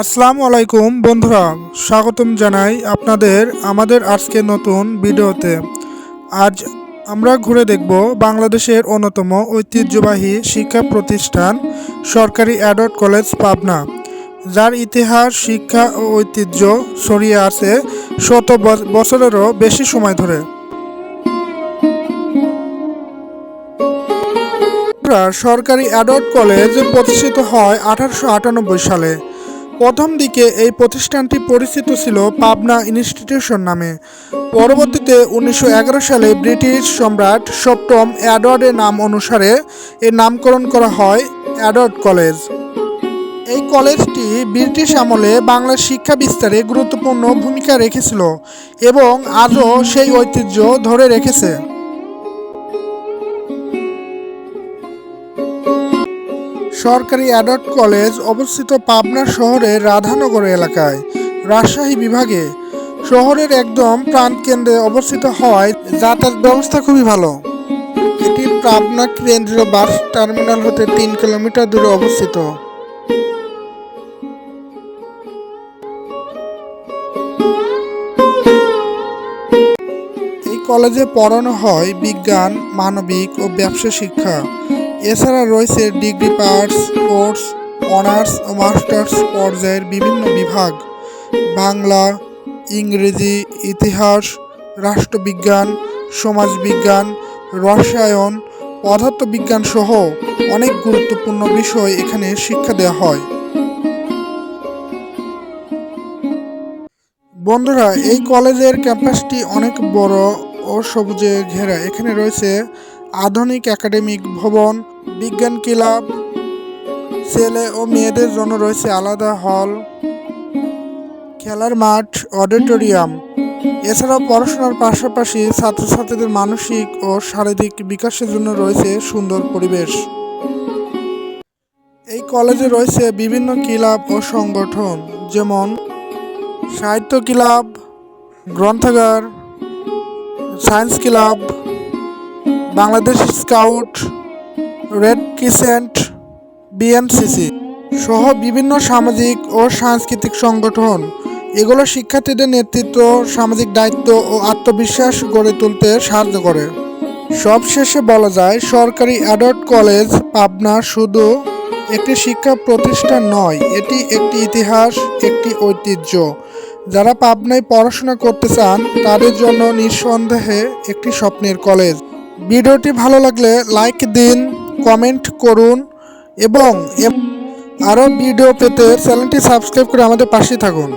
আসসালামু আলাইকুম বন্ধুরা, স্বাগতম জানাই আপনাদের আমাদের আজকে নতুন ভিডিওতে। আজ আমরা ঘুরে দেখব বাংলাদেশের অন্যতম ঐতিহ্যবাহী শিক্ষা প্রতিষ্ঠান সরকারি অ্যাডট কলেজ পাবনা, যার ইতিহাস, শিক্ষা ও ঐতিহ্য ছড়িয়ে আছে শত বছরেরও বেশি সময় ধরে। সরকারি অ্যাডট কলেজ প্রতিষ্ঠিত হয় আঠারোশো আটানব্বই সালে। প্রথম দিকে এই প্রতিষ্ঠানটি পরিচিত ছিল পাবনা ইনস্টিটিউশন নামে। পরবর্তীতে উনিশশো এগারো সালে ব্রিটিশ সম্রাট সপ্তম অ্যাডওয়ার্ডের নাম অনুসারে এর নামকরণ করা হয় অ্যাডওয়ার্ড কলেজ। এই কলেজটি ব্রিটিশ আমলে বাংলার শিক্ষা বিস্তারে গুরুত্বপূর্ণ ভূমিকা রেখেছিল এবং আজও সেই ঐতিহ্য ধরে রেখেছে। সরকারি অ্যাডট কলেজ অবস্থিত পাবনা শহরের রাধানগর এলাকায়। রাজশাহী বিভাগে শহরের একদম প্রাণকেন্দ্রে অবস্থিত হওয়ায় যাতায়াত ব্যবস্থা খুবই ভালো। এটি পাবনা কেন্দ্রীয় বাস টার্মিনাল হতে তিন কিলোমিটার দূরে অবস্থিত। এই কলেজে পড়ানো হয় বিজ্ঞান, মানবিক ও ব্যবসা শিক্ষা। এছাড়া রয়েছে ডিগ্রি পাস কোর্স, অনার্স ও মাস্টার্স পর্যায়ের বিভিন্ন বিভাগ। বাংলা, ইংরেজি, ইতিহাস, রাষ্ট্রবিজ্ঞান, সমাজবিজ্ঞান, রসায়ন পদার্থবিজ্ঞান সহ অনেক গুরুত্বপূর্ণ বিষয় এখানে শিক্ষা দেওয়া হয়। বন্ধুরা, এই কলেজের ক্যাম্পাসটি অনেক বড় ও সবুজে ঘেরা। এখানে রয়েছে আধুনিক একাডেমিক ভবন বিজ্ঞান ক্লাব ছেলে ও মেয়েদের জন্য রয়েছে আলাদা হল, খেলার মাঠ, অডিটোরিয়াম। এছাড়াও পড়াশোনার পাশাপাশি ছাত্রছাত্রীদের মানসিক ও শারীরিক বিকাশের জন্য রয়েছে সুন্দর পরিবেশ। এই কলেজে রয়েছে বিভিন্ন ক্লাব ও সংগঠন, যেমন সাহিত্য ক্লাব গ্রন্থাগার, science club Bangladesh scout red crescent BMCC সহ বিভিন্ন সামাজিক ও সাংস্কৃতিক সংগঠন। এগুলো শিক্ষার্থীদের নেতৃত্ব, সামাজিক দায়িত্ব ও আত্মবিশ্বাস গড়ে তুলতে সাহায্য করে। সবশেষে বলা যায়, সরকারি অ্যাডট কলেজ, পাবনা শুধু একটি শিক্ষা প্রতিষ্ঠান নয়, এটি একটি ইতিহাস, একটি ঐতিহ্য। যারা পাবনায় পড়াশোনা করতে চান, তাদের জন্য নিঃসন্দেহে একটি স্বপ্নের কলেজ। ভিডিওটি ভালো লাগলে লাইক দিন কমেন্ট করুন এবং আরও ভিডিও পেতে চ্যানেলটি সাবস্ক্রাইব করে আমাদের পাশে থাকুন।